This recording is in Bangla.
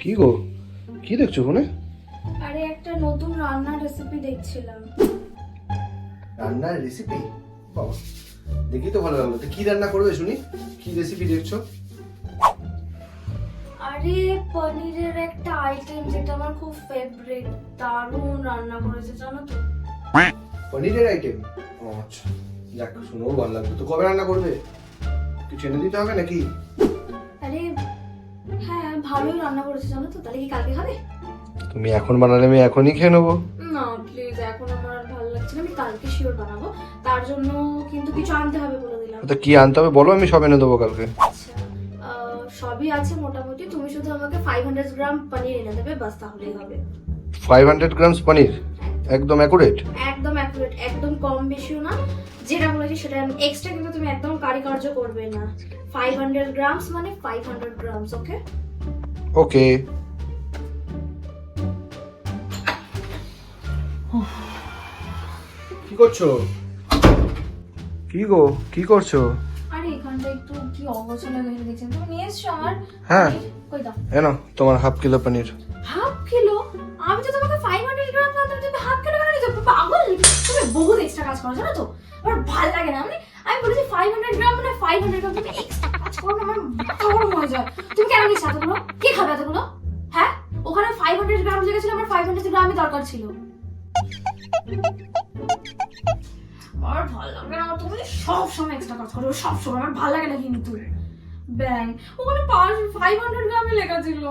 কি গো? কি দেখছ ফোনে আরে একটা নতুন রান্নার রেসিপি দেখছিলাম। রান্নার রেসিপি বাবা দেখি তো ভালো লাগল। তো কি রান্না করবে শুনি? কি রেসিপি দেখছ? আরে পনিরের একটা আইটেম যেটা আমার খুব ফেভারিট দারুণ রান্না করেছে জানো তো। পনিরের আইটেম আচ্ছা যাক শুনেও ভালো লাগল। তো কবে রান্না করবে? কিছু এনে দিতে হবে নাকি? ভালোই রান্না করেছে জানো তো তাহলে কি কালকে খাবে? তুমি এখন বানালে আমি এখনই খেয়ে নেব। না প্লিজ এখন আমার আর ভালো লাগছে না আমি কালকে শিওর বানাবো। তার জন্য কিন্তু কিছু আনতে হবে বলে দিলাম। তো কি আনতে হবে বলো আমি সব এনে দেবো কালকে। আচ্ছা সবই আছে মোটামুটি তুমি শুধু আমাকে ফাইভ হান্ড্রেড গ্রাম পনির এনে দেবে বাস তাহলেই হবে। ফাইভ হান্ড্রেড গ্রামস পনির? একদম অ্যাকুরেট একদম অ্যাকুরেট একদম কম বেশিও না যেটা বলেছি সেটা এক্সট্রা কিন্তু তুমি একদম কারিকার্য করবে না। ফাইভ হান্ড্রেড গ্রামস মানে five hundred grams okay okay কি করছ? কি গো? কি করছ? আরে এখানটা একটু কি অগোছালো হয়ে দেখছেন তুমি নিয়ে এসছো আমার? হ্যাঁ। কই দাও। এনো তোমার হাফ কিলো পনির। Half kilo? আমি তো তোমাকে ফাইভ হান্ড্রেড গ্রাম দাম তুমি হাফ কিলো কেন নিচ্ছ পাগল? তুমি বহুত এক্সট্রা কাজ করো জানো তো? আমার ভালো লাগে না মানে আমি বলেছি ফাইভ হান্ড্রেড গ্রাম মানে ফাইভ হান্ড্রেড গ্রাম তুমি এক্সট্রা যায় তুমি কেন নিচ্ছ এতগুলো? কে খাবে এতগুলো? হ্যাঁ? ওখানে ফাইভ হান্ড্রেড গ্রাম লেগেছিল, আমার ফাইভ হান্ড্রেড গ্রামই দরকার ছিল। আর ভালো লাগে না তুমি সব সময় এক্সট্রা কাজ করো, সব সময়। আমার ভালো লাগে না কিন্তু। ব্যাং। ওখানে পাঁচ ফাইভ হান্ড্রেড গ্রামই লেখা ছিল